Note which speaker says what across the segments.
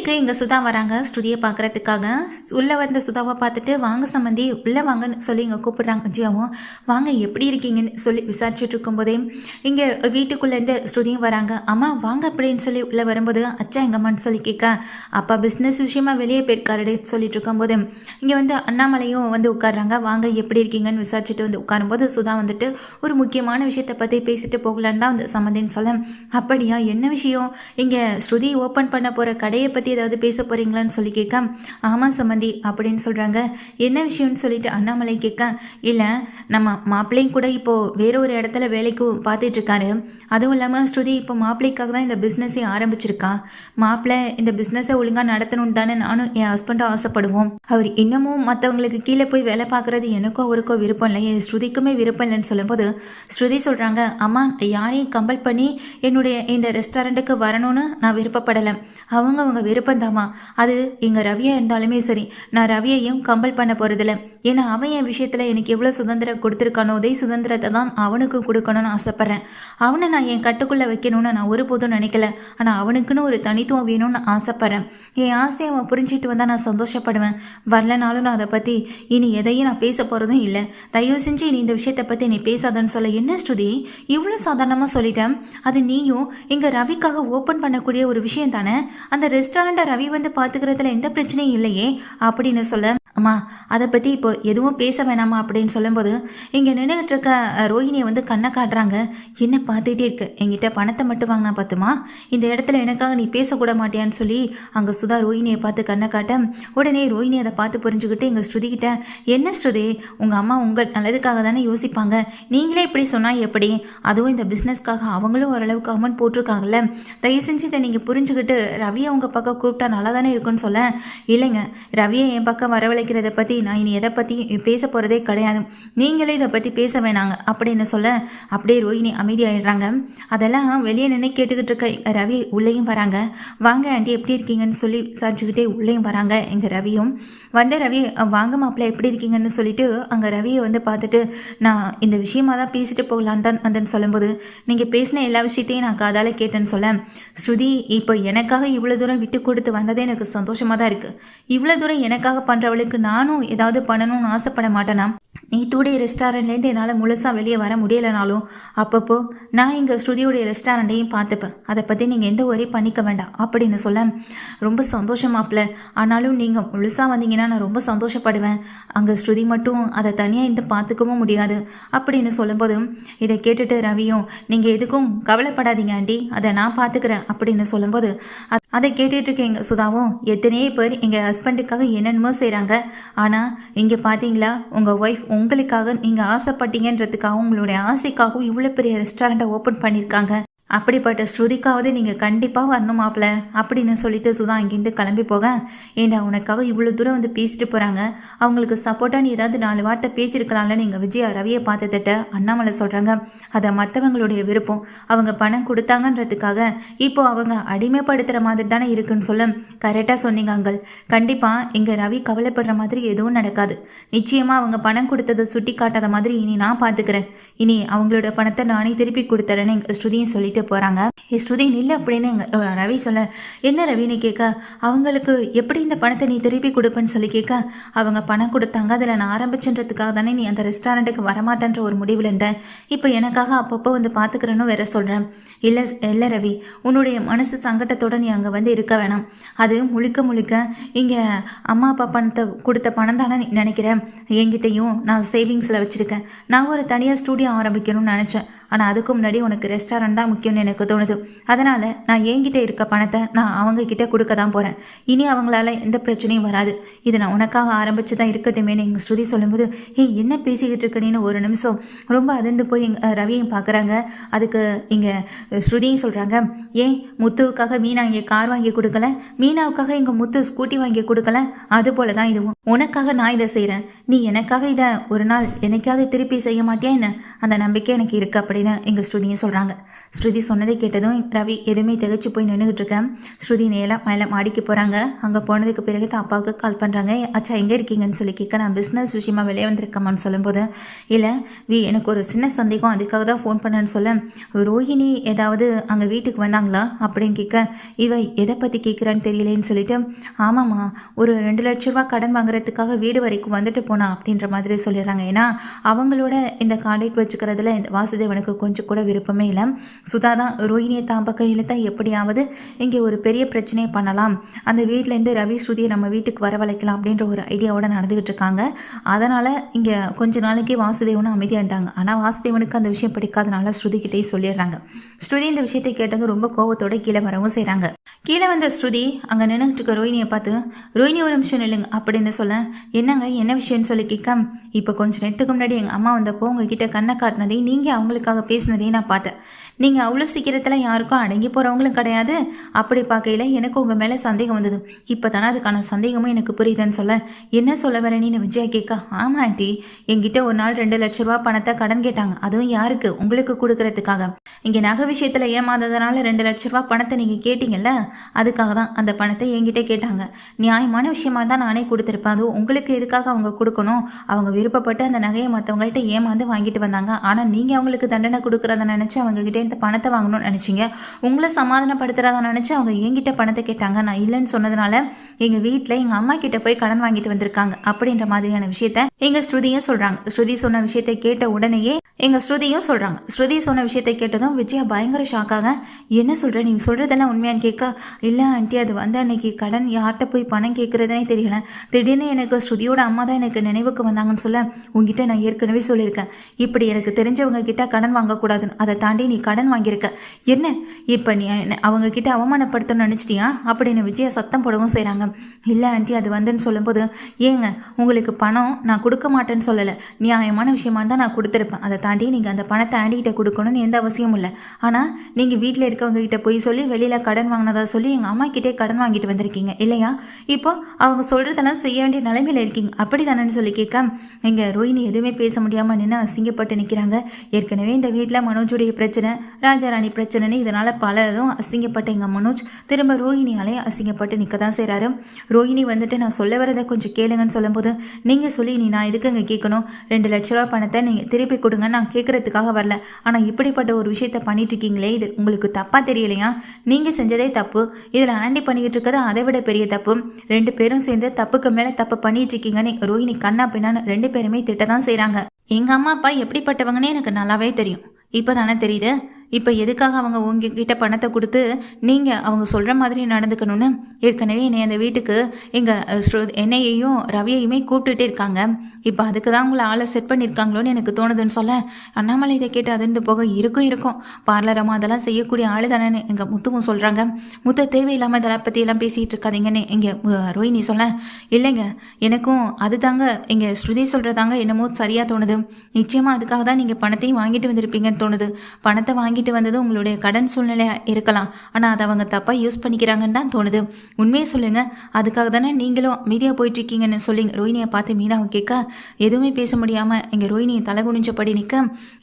Speaker 1: வீட்டுக்கு இங்கே சுதா வராங்க. ஸ்டுடியை பார்க்குறதுக்காக உள்ளே வந்த சுதாவை பார்த்துட்டு வாங்க சம்மந்தி உள்ளே வாங்கன்னு சொல்லி இங்கே கூப்பிட்றாங்க ஜியாவும். வாங்க எப்படி இருக்கீங்கன்னு சொல்லி விசாரிச்சுட்டு இருக்கும்போதே இங்கே வீட்டுக்குள்ளேருந்து ஸ்டுடியும் வராங்க. அம்மா வாங்க அப்படின்னு சொல்லி உள்ளே வரும்போது அச்சா எங்கம்மான்னு சொல்லி கேட்க அப்பா பிஸ்னஸ் விஷயமா வெளியே போயிருக்காருன்னு சொல்லிட்டு இருக்கும்போது இங்கே வந்து அண்ணாமலையும் வந்து உட்காடுறாங்க வாங்க எப்படி இருக்கீங்கன்னு விசாரிச்சுட்டு வந்து உட்காரும்போது சுதா வந்துட்டு ஒரு முக்கியமான விஷயத்தை பற்றி பேசிட்டு போகலான்னு தான் வந்து சம்மந்தின்னு சொல்ல அப்படியா என்ன விஷயம்? இங்கே ஸ்ருதி ஓப்பன் பண்ண போகிற கடையை பற்றி ஏதாவது பேச போகிறீங்களான்னு சொல்லி கேட்க ஆமாம் சம்மந்தி அப்படின்னு சொல்கிறாங்க என்ன விஷயம்னு சொல்லிட்டு அண்ணாமலை கேட்க இல்லை நம்ம மாப்பிள்ளையும் கூட இப்போது வேற ஒரு இடத்துல வேலைக்கு பார்த்துட்டு இருக்காரு. அதுவும் இல்லாமல் ஸ்ருதி இப்போ மாப்பிள்ளைக்காக தான் இந்த பிஸ்னஸே ஆரம்பிச்சிருக்கா. மாப்பிள்ளை இந்த பிஸ்னஸை ஒழுங்காக நடத்தணும்னு தானே நானும் என் ஹஸ்பண்டும் ஆசைப்படுவோம். அவர் இன்னமும் மற்றவங்களுக்கு கீழே போய் வேலை பார்க்குறது எனக்கோ அவருக்கோ விருப்பம் இல்லை. என் ஸ்ருதிக்குமே விருப்பம் இல்லைன்னு சொல்லும்போது ஸ்ருதி சொல்கிறாங்க அம்மா யாரையும் கம்பல் பண்ணி என்னுடைய இந்த ரெஸ்டாரண்ட்டுக்கு வரணும்னு நான் விருப்பப்படலை. அவங்க அவங்க விருப்பம்தாம்மா அது எங்கள் ரவியா இருந்தாலுமே சரி நான் ரவியையும் கம்பல் பண்ண போகிறதில்ல ஏன்னா அவன் என் விஷயத்தில் எனக்கு எவ்வளோ சுதந்திரம் கொடுத்துருக்கானோ அதே சுதந்திரத்தை தான் அவனுக்கு கொடுக்கணும்னு ஆசைப்பட்றேன். அவனை நான் என் கட்டுக்குள்ளே வைக்கணும்னு நான் ஒருபோதும் நினைக்கல. ஆனால் அவனுக்குன்னு ஒரு தனித்துவம் வேணும்னு ஆசைப்பட்றேன். என் ஆசையை அவன் புரிஞ்சிட்டு வந்தால் நான் சந்தோஷப்படுவேன். வரலனாலும் நான் அதை பற்றி இனி எதையும் நான் பேச போகிறதும் இல்லை. தயவு செஞ்சு நீ இந்த விஷயத்தை பற்றி நீ பேசாதன்னு சொல்ல. என்ன ஸ்ருதி? இவ்வளோ சாதாரணமாக சொல்லிட்டேன். அது நீயும் இங்கே ரவிக்காக ஓப்பன் பண்ணக்கூடிய ஒரு விஷயம் தானே? அந்த ரெஸ்டாரண்ட்டை ரவி வந்து பார்த்துக்கிறதுல எந்த பிரச்சனையும் இல்லையே அப்படின்னு சொல்ல அம்மா அதை பற்றி இப்போ எதுவும் பேச வேணாமா அப்படின்னு சொல்லும்போது இங்கே நின்றுட்டு இருக்க ரோஹிணியை வந்து கண்ணை காட்டுறாங்க. என்ன பார்த்துக்கிட்டே இருக்கு? என்கிட்ட பணத்தை மட்டும் வாங்கினா பார்த்துமா? இந்த இடத்துல எனக்காக நீ பேசக்கூட மாட்டியான்னு சொல்லி அங்கே சுதா ரோஹிணியை பார்த்து கண்ணை காட்ட உடனே ரோஹிணி அதை பார்த்து புரிஞ்சுக்கிட்டு எங்கள் ஸ்ருதிக்கிட்ட என்ன ஸ்ருதி? உங்கள் அம்மா உங்கள் நல்லதுக்காக தானே யோசிப்பாங்க? நீங்களே இப்படி சொன்னால் எப்படி? அதுவும் இந்த பிஸ்னஸ்க்காக அவங்களும் ஓரளவுக்கு அமௌண்ட் போட்டிருக்காங்கல்ல. தயவு செஞ்சு இதை நீங்கள் புரிஞ்சுக்கிட்டு ரவியை உங்கள் பக்கம் கூப்பிட்டா நல்லா தானே இருக்குன்னு சொல்ல இல்லைங்க ரவியை என் பக்கம் வரவழைக்கிறத பற்றி நான் இனி எதை பற்றி பேச போகிறதே கிடையாது. நீங்களே இதை பற்றி பேச வேணாங்க. அப்படின்னு சொல்ல அப்படியே ரோஹிணி அமைதியாகிடுறாங்க அதெல்லாம் வெளியே நின்று கேட்டுக்கிட்டு இருக்க ரவி உள்ளேயும் வராங்க. வாங்க ஆண்டி எப்படி இருக்கீங்கன்னு சொல்லி விசாரிச்சுக்கிட்டே உள்ளேயும் வராங்க எங்கள் ரவியும். வந்த ரவி வாங்க மாப்பிள்ளை எப்படி இருக்கீங்கன்னு சொல்லிட்டு அங்கே ரவியை வந்து பார்த்துட்டு நான் இந்த விஷயமா தான் பேசிட்டு போகலான்னு தான் வந்தேன்னு சொல்லும்போது நீங்கள் பேசின எல்லா விஷயத்தையும் நான் காதால் கேட்டேன்னு சொல்ல. ஸ்ருதி இப்போ எனக்காக இவ்வளோ தூரம் விட்டு கொடுத்து வந்ததே எனக்கு சந்தோஷமாக தான் இருக்குது இவ்வளோ தூரம் எனக்காக பண்ணுறவளுக்கு நானும் ஏதாவது பண்ணணும்னு ஆசைப்பட மாட்டேனா? நீ தூடைய ரெஸ்டாரண்ட்லேருந்து என்னால் முழுசாக வெளியே வர முடியலைனாலும் அப்பப்போ நான் எங்கள் ஸ்டுடியோடைய ரெஸ்டாரண்ட்டையும் பார்த்துப்பேன். அதை பற்றி நீங்கள் எந்த ஒரே பண்ணிக்க வேண்டாம் அப்படின்னு சொல்ல ரொம்ப சந்தோஷமாப்பில் ஆனாலும் நீங்கள் முழுசாக வந்தீங்கன்னா நான் ரொம்ப சந்தோஷப்படுவேன். அங்கே ஸ்ருதி மட்டும் அதை தனியாக இருந்து பார்த்துக்கவும் முடியாது அப்படின்னு சொல்லும்போதும் இதை கேட்டுட்டு ரவியும் நீங்கள் எதுக்கும் கவலைப்படாதீங்க ஆண்டி அதை நான் பார்த்துக்கிறேன் அப்படின்னு சொல்லும்போது அதை கேட்டுட்டு இருக்க எங்கள் சுதாவும் எத்தனையோ பேர் எங்கள் ஹஸ்பண்டுக்காக என்னென்னமோ செய்கிறாங்க ஆனால் இங்கே பார்த்தீங்களா உங்கள் ஒய்ஃப் உங்களுக்காக நீங்கள் ஆசைப்பட்டீங்கன்றதுக்காக உங்களுடைய ஆசைக்காகவும் இவ்வளோ பெரிய ரெஸ்டாரண்ட்டை ஓப்பன் பண்ணியிருக்காங்க அப்படிப்பட்ட ஸ்ருதிக்காவது நீங்கள் கண்டிப்பாக வரணும் மாப்பிள்ள அப்படின்னு சொல்லிட்டு சுதா இங்கேருந்து கிளம்பி போக ஏண்டா உனக்காக இவ்வளோ தூரம் வந்து பேசிட்டு போகிறாங்க அவங்களுக்கு சப்போர்ட்டாக நீ ஏதாவது நாலு வார்த்தை பேசியிருக்கலாம்ல நீங்கள் விஜயா ரவியை பார்த்துட்டு அண்ணாமலை சொல்கிறாங்க அதை மற்றவங்களுடைய விருப்பம். அவங்க பணம் கொடுத்தாங்கன்றதுக்காக இப்போ அவங்க அடிமைப்படுத்துகிற மாதிரி தானே இருக்குன்னு சொல்ல. கரெக்டாக சொன்னீங்க அங்கள் கண்டிப்பாக இங்கே ரவி கவலைப்படுற மாதிரி எதுவும் நடக்காது. நிச்சயமாக அவங்க பணம் கொடுத்ததை சுட்டி காட்டாத மாதிரி இனி நான் பார்த்துக்கிறேன் இனி அவங்களோட பணத்தை நானே திருப்பி கொடுத்துறேன்னு எங்கள் ஸ்ருதியும் சொல்லிட்டு போகிறாங்க ஏ ஸ்ருதி இல்லை அப்படின்னு எங்கள் ரவி சொல்ல என்ன ரவின்னு கேட்க அவங்களுக்கு எப்படி இந்த பணத்தை நீ திருப்பி கொடுப்பேன்னு சொல்லி கேட்க அவங்க பணம் கொடுத்தாங்க. அதில் நான் ஆரம்பிச்சுன்றதுக்காக தானே நீ அந்த ரெஸ்டாரண்ட்டுக்கு வரமாட்டேன்ற ஒரு முடிவில் இருந்தேன். இப்போ எனக்காக அப்பப்போ வந்து பார்த்துக்கிறேன்னு வேற சொல்கிறேன் இல்லை இல்லை ரவி உன்னுடைய மனசு சங்கட்டத்தோட நீ அங்கே வந்து இருக்க வேணாம். அது முழுக்க முழுக்க இங்கே அம்மா அப்பா பணத்தை கொடுத்த பணம் தானே நினைக்கிறேன் என்கிட்டையும் நான் சேவிங்ஸில் வச்சுருக்கேன். நான் ஒரு தனியாக ஸ்டூடியோ ஆரம்பிக்கணும்னு நினச்சேன். ஆனால் அதுக்கு முன்னாடி உனக்கு ரெஸ்டாரண்ட் தான் முக்கியம்னு எனக்கு தோணுது. அதனால் நான் என்கிட்ட இருக்க பணத்தை நான் அவங்க கிட்டே கொடுக்க தான் போகிறேன் இனி அவங்களால எந்த பிரச்சனையும் வராது. இது நான் உனக்காக ஆரம்பித்து தான் இருக்கட்டுமேனு எங்கள் ஸ்ருதி சொல்லும்போது ஏய் என்ன பேசிக்கிட்டு இருக்கணின்னு ஒரு நிமிஷம். ரொம்ப அதிர்ந்து போய் எங்கள் ரவியும் பார்க்குறாங்க அதுக்கு இங்கே ஸ்ருதியும் சொல்கிறாங்க ஏன் முத்துவுக்காக மீனா இங்கே கார் வாங்கி கொடுக்கல? மீனாவுக்காக எங்கள் முத்து ஸ்கூட்டி வாங்கி கொடுக்கல? அது போல தான் இதுவும் உனக்காக நான் இதை செய்கிறேன் நீ எனக்காக இதை ஒரு நாள் என்னைக்காவது திருப்பி செய்ய மாட்டியா என்ன? அந்த நம்பிக்கை எனக்கு இருக்கு அப்படின்னு அப்படின்னு எங்கள் ஸ்ருதியும் சொல்கிறாங்க ஸ்ருதி சொன்னதை கேட்டதும் ரவி எதுவுமே திகச்சு போய் நின்றுக்கிட்டு இருக்கேன் ஸ்ருதி நேராக மேலே மாடிக்கு போகிறாங்க அங்கே போனதுக்கு பிறகு தான் அப்பாவுக்கு கால் பண்ணுறாங்க அச்சா எங்கே இருக்கீங்கன்னு சொல்லி கேட்க நான் பிஸ்னஸ் விஷயமா வெளியே வந்திருக்கமான்னு சொல்லும்போது இல்லை வி எனக்கு ஒரு சின்ன சந்தேகம். அதுக்காக தான் ஃபோன் பண்ணேன்னு சொல்ல. ரோஹிணி ஏதாவது அங்கே வீட்டுக்கு வந்தாங்களா? அப்படின்னு கேட்க இவ எதை பற்றி கேட்குறான்னு தெரியலேன்னு சொல்லிட்டு ஆமாம்மா ஒரு ரெண்டு லட்ச ரூபா கடன் வாங்குறதுக்காக வீடு வரைக்கும் வந்துட்டு போனா அப்படின்ற மாதிரி சொல்லிடுறாங்க. ஏன்னா அவங்களோட இந்த கான்டாக்ட் வச்சுக்கிறதுல இந்த வாசுதேவனுக்கு கொஞ்சம் கூட விருப்பமே இல்லை. சுதா தான் ரோஹினியை தான் பக்கம் இழுத்தா எப்படியாவது இங்கே ஒரு பெரிய பிரச்சனையை பண்ணலாம். அந்த வீட்டிலேருந்து ரவி ஸ்ருதியை நம்ம வீட்டுக்கு வரவழைக்கலாம் அப்படின்ற ஒரு ஐடியாவோட நடந்துகிட்டு இருக்காங்க. அதனால் இங்கே கொஞ்ச நாளைக்கு வாசுதேவனும் அமைதியாக இருந்தாங்க. ஆனால் வாசுதேவனுக்கு அந்த விஷயம் பிடிக்காதனால ஸ்ருதிக்கிட்டே சொல்லிடுறாங்க. ஸ்ருதி இந்த விஷயத்தை கேட்டது ரொம்ப கோவத்தோட கீழே வரவும் செய்கிறாங்க கீழே வந்த ஸ்ருதி அங்கே நின்றுட்டு இருக்க ரோஹினியை பார்த்து ரோஹினி ஒரு நிமிஷம் இல்லைங்க அப்படின்னு சொல்ல என்னங்க என்ன விஷயம்னு சொல்லி கேட்க? இப்போ கொஞ்சம் நேரத்துக்கு முன்னாடி எங்கள் அம்மா வந்தப்போ உங்ககிட்ட கண்ணை காட்டினதை நீங்கள் அவங்களுக்காக பேசினதையும் நான் பார்த்தேன். நீங்கள் அவ்வளோ சீக்கிரத்தில் யாருக்கும் அடங்கி போகிறவங்களும் கிடையாது. அப்படி பார்க்கையில் எனக்கு உங்கள் மேலே சந்தேகம் வந்தது. இப்போ தானே அதுக்கான சந்தேகமும் எனக்கு புரியுதுன்னு சொல்ல. என்ன சொல்ல வரேன்னு விஜயா கேட்க ஆமாம் ஆண்டி. என்கிட்ட ஒரு நாள் ரெண்டு லட்ச ரூபா பணத்தை கடன் கேட்டாங்க. அதுவும் யாருக்கு? உங்களுக்கு கொடுக்கறதுக்காக. இங்கே நகை விஷயத்தில் ஏமாந்ததுனால ரெண்டு லட்ச ரூபா பணத்தை நீங்கள் கேட்டிங்கல்ல? அதுக்காக தான் அந்த பணத்தை என்கிட்ட கேட்டாங்க. நியாயமான விஷயமா தான் நானே கொடுத்துருப்பேன். அதுவும் உங்களுக்கு எதுக்காக அவங்க கொடுக்கணும்? அவங்க விருப்பப்பட்டு அந்த நகையை மற்றவங்கள்ட்ட ஏமாந்து வாங்கிட்டு வந்தாங்க. ஆனால் நீங்கள் அவங்களுக்கு தண்டனை கொடுக்குறத நினச்சி அவங்க கிட்ட இந்த பணத்தை வாங்கணும்னு நினச்சிங்க. உங்களை சமாதானப்படுத்துறதா நினச்சி அவங்க என்கிட்ட பணத்தை கேட்டாங்க. நான் இல்லைன்னு சொன்னதுனால எங்கள் வீட்டில் எங்கள் அம்மா கிட்ட போய் கடன் வாங்கிட்டு வந்திருக்காங்க. அப்படின்ற மாதிரியான விஷயத்த எங்கள் ஸ்ருதியும் சொல்கிறாங்க ஸ்ருதி சொன்ன விஷயத்தை கேட்ட உடனேயே எங்கள் ஸ்ருதியும் சொல்கிறாங்க ஸ்ருதி சொன்ன விஷயத்தை கேட்டதும் விஜயா பயங்கர ஷாக்காக என்ன சொல்கிற நீ சொல்கிறதெல்லாம் உண்மையான்னு கேட்க இல்லை ஆண்டி அது வந்து அன்னைக்கு கடன் யார்கிட்ட போய் பணம் கேட்குறதுனே தெரியல. திடீர்னு எனக்கு ஸ்ருதியோட அம்மா தான் எனக்கு நினைவுக்கு வந்தாங்கன்னு சொல்ல உங்ககிட்ட நான் ஏற்கனவே சொல்லியிருக்கேன். இப்படி எனக்கு தெரிஞ்சவங்க கிட்ட கடன் வாங்கக்கூடாதுன்னு. அதை தாண்டி நீ கடன் வாங்கியிருக்க. என்ன? இப்போ நீ என்ன- அவங்க கிட்ட அவமானப்படுத்தணும்னு நினச்சிட்டியா? அப்படின்னு விஜயா சத்தம் போடவும் செய்கிறாங்க இல்லை ஆண்டி அது வந்துன்னு சொல்லும்போது ஏங்க உங்களுக்கு பணம் நான் கொடுக்க மாட்டேன்னு சொல்லலை. நியாயமான விஷயமா தான் நான் கொடுத்துருப்பேன். அதை தாண்டி நீங்கள் அந்த பணத்தை ஆண்டிகிட்ட கொடுக்கணும்னு எந்த அவசியமும் இல்லை. ஆனால் நீங்கள் வீட்டில் இருக்கவங்க கிட்ட போய் சொல்லி வெளியில் கடன் வாங்கினதா சொல்லி எங்கள் அம்மா கிட்டே கடன் வாங்கிட்டு வந்திருக்கீங்க. இல்லையா? இப்போ அவங்க சொல்கிறதெல்லாம் செய்ய வேண்டிய நிலைமையில் இருக்கீங்க. அப்படி தானேன்னு சொல்லி கேட்க இங்கே ரோஹினி எதுவுமே பேச முடியாமல் நின்று அசிங்கப்பட்டு நிற்கிறாங்க ஏற்கனவே இந்த வீட்டில் மனோஜுடைய பிரச்சனை ராஜாராணி பிரச்சனைன்னு இதனால் பலதும் அசிங்கப்பட்ட எங்கள் மனோஜ் திரும்ப ரோஹிணியாலே அசிங்கப்பட்டு நிற்க தான் செய்கிறாரு ரோஹிணி வந்துட்டு நான் சொல்ல வரதை கொஞ்சம் கேளுங்கன்னு சொல்லும்போது நீங்கள் சொல்லி நீ நான் எதுக்குங்க கேட்கணும்? ரெண்டு லட்ச ரூபா பணத்தை நீங்கள் திருப்பி கொடுங்க நான் கேட்குறதுக்காக வரல. ஆனால் இப்படிப்பட்ட ஒரு விஷயத்த பண்ணிட்டு இருக்கீங்களே இது உங்களுக்கு தப்பாக தெரியலையா? நீங்கள் செஞ்சதே தப்பு. இதில் ஆண்டி பண்ணிக்கிட்டு இருக்கிறது அதை விட பெரிய தப்பு. ரெண்டு பேரும் சேர்ந்து தப்புக்கு மேலே தப்பு பண்ணிட்டு இருக்கீங்கன்னு ரோஹிணி கண்ணா பின்னான்னு ரெண்டு பேருமே திட்ட தான் செய்கிறாங்க எங்கள் அம்மா அப்பா எப்படிப்பட்டவங்கன்னு எனக்கு நல்லாவே தெரியும். இப்போ தானே தெரியுது? இப்போ எதுக்காக அவங்க உங்ககிட்ட பணத்தை கொடுத்து நீங்கள் அவங்க சொல்கிற மாதிரி நடந்துக்கணும்னு? ஏற்கனவே என்னை அந்த வீட்டுக்கு எங்கள் என்னையையும் ரவியையுமே கூப்பிட்டுட்டே இருக்காங்க. இப்போ அதுக்கு தான் உங்களை ஆளை செட் பண்ணியிருக்காங்களோன்னு எனக்கு தோணுதுன்னு சொல்ல அண்ணாமலை இதை கேட்டு அதுண்டு போக இருக்கும் இருக்கும். பார்லரமாக அதெல்லாம் செய்யக்கூடிய ஆள் தானேன்னு எங்கள் முத்துவும் சொல்கிறாங்க முத்து தேவையில்லாமல் இதெல்லாம் பற்றியெல்லாம் பேசிகிட்டு இருக்காதிங்கன்னு இங்கே ரோஹினி சொல்ல இல்லைங்க எனக்கும் அதுதாங்க இங்கே ஸ்ருதி சொல்கிறதாங்க என்னமோ சரியாக தோணுது. நிச்சயமாக அதுக்காக தான் நீங்கள் பணத்தையும் வாங்கிட்டு வந்திருப்பீங்கன்னு தோணுது. பணத்தை வாங்கி வாங்கிட்டு வந்தது உங்களுடைய கடன் சூழ்நிலையாக இருக்கலாம். ஆனால் அதை அவங்க தப்பாக யூஸ் பண்ணிக்கிறாங்கன்னு தான் தோணுது. உண்மையை சொல்லுங்கள் அதுக்காக தானே நீங்களும் மீதியாக போயிட்டுருக்கீங்கன்னு சொல்லி ரோஹினியை பார்த்து மீனாவை கேட்க எதுவுமே பேச முடியாமல் இங்கே ரோஹிணியை தலை குனிஞ்சபடி நிற்க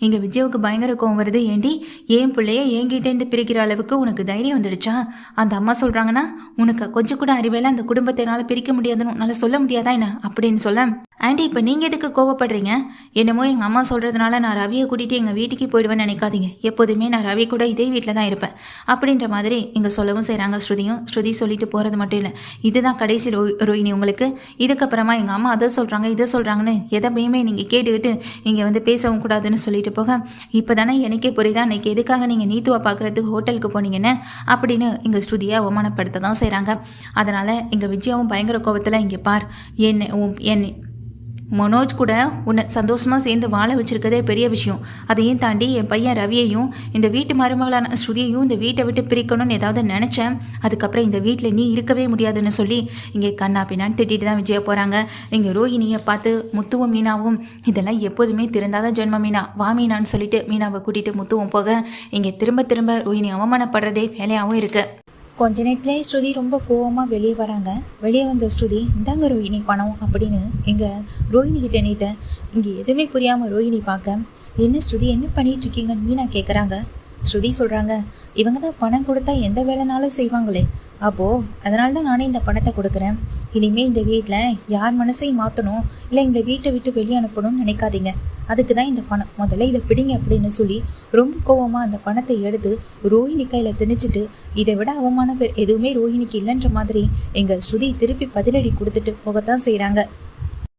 Speaker 1: இங்கே விஜயாவுக்கு பயங்கர கோவம் வருது. ஏண்டி ஏன் பிள்ளைய என்கிட்டேருந்து பிரிக்கிற அளவுக்கு உனக்கு தைரியம் வந்துடுச்சா? அந்த அம்மா சொல்கிறாங்கன்னா உனக்கு கொஞ்சம் கூட அறிவேல அந்த குடும்பத்தை என்னால் பிரிக்க முடியாதுன்னு உன்னால் சொல்ல முடியாதா என்ன? அப்படின்னு சொல்ல. ஆண்டி இப்போ நீங்கள் எதுக்கு கோவப்படுறீங்க? என்னமோ எங்கள் அம்மா சொல்கிறதுனால நான் ரவியை கூட்டிகிட்டு எங்கள் வீட்டுக்கு போயிடுவேன்னு நினைக்காதீங்க. எப்போதுமே நான் ரவி கூட இதே வீட்டில் தான் இருப்பேன். அப்படின்ற மாதிரி இங்கே சொல்லவும் செய்கிறாங்க ஸ்ருதியும். ஸ்ருதி சொல்லிட்டு போகிறது மட்டும் இல்லை. இதுதான் கடைசி ரோ ரோஹிணி உங்களுக்கு. இதுக்கப்புறமா எங்கள் அம்மா அதை சொல்கிறாங்க இதை சொல்கிறாங்கன்னு எதையுமே நீங்கள் கேட்டுக்கிட்டு இங்கே வந்து பேசவும் கூடாதுன்னு சொல்லிட்டு போக இப்போ தானே எனக்கே புரியுதா? இன்னைக்கு எதுக்காக நீங்கள் நீத்துவா பார்க்குறதுக்கு ஹோட்டலுக்கு போனீங்கன்னு? அப்படின்னு இங்கே ஸ்ருதியை அவமானப்படுத்த தான் செய்கிறாங்க அதனால் எங்கள் விஜயாவும் பயங்கர கோபத்தில் இங்கே பார் என்ன உன் என் மனோஜ் கூட உன்னை சந்தோஷமாக சேர்ந்து வாழ வச்சிருக்கதே பெரிய விஷயம். அதையும் தாண்டி என் பையன் ரவியையும் இந்த வீட்டு மருமகளான ஸ்ருதியையும் இந்த வீட்டை விட்டு பிரிக்கணும்னு ஏதாவது நினச்சேன். அதுக்கப்புறம் இந்த வீட்டில் நீ இருக்கவே முடியாதுன்னு சொல்லி இங்கே கண்ணா பின்னான்னு திட்டிட்டு தான் விஜய போகிறாங்க இங்கே ரோஹிணியை பார்த்து முத்துவும் மீனாவும் இதெல்லாம் எப்போதுமே திருந்தாத ஜென்ம மீனா. வா மீனான்னு சொல்லிட்டு மீனாவை கூட்டிகிட்டு முத்துவும் போக இங்கே திரும்ப திரும்ப ரோஹிணி அவமானப்படுறதே வேலையாகவும் இருக்குது
Speaker 2: கொஞ்ச நேரத்துலேயே ஸ்ருதி ரொம்ப கோவமாக வெளியே வராங்க. வெளியே வந்த ஸ்ருதி இந்தாங்க ரோஹிணி பணம் அப்படின்னு எங்கள் ரோஹிணி கிட்ட நீட்ட இங்கே எதுவுமே புரியாமல் ரோஹிணி பார்க்க என்ன ஸ்ருதி என்ன பண்ணிட்டு இருக்கீங்கன்னு மீனா கேட்குறாங்க ஸ்ருதி சொல்கிறாங்க இவங்க தான் பணம் கொடுத்தா எந்த வேலைனாலும் செய்வாங்களே. அப்போ அதனால தான் நானே இந்த பணத்தை கொடுக்குறேன். இனிமேல் இந்த வீட்டில் யார் மனசையும் மாற்றணும் இல்லை எங்களை வீட்டை விட்டு வெளியே அனுப்பணும்னு நினைக்காதீங்க. அதுக்கு தான் இந்த பணம். முதல்ல இதை பிடிங்க அப்படின்னு சொல்லி ரொம்ப கோவமாக அந்த பணத்தை எடுத்து ரோஹிணி கையில் திணிச்சிட்டு இதை விட அவமான பேர் எதுவுமே ரோஹிணிக்கு இல்லைன்ற மாதிரி எங்கள் ஸ்ருதி திருப்பி பதிலடி கொடுத்துட்டு போகத்தான் செய்கிறாங்க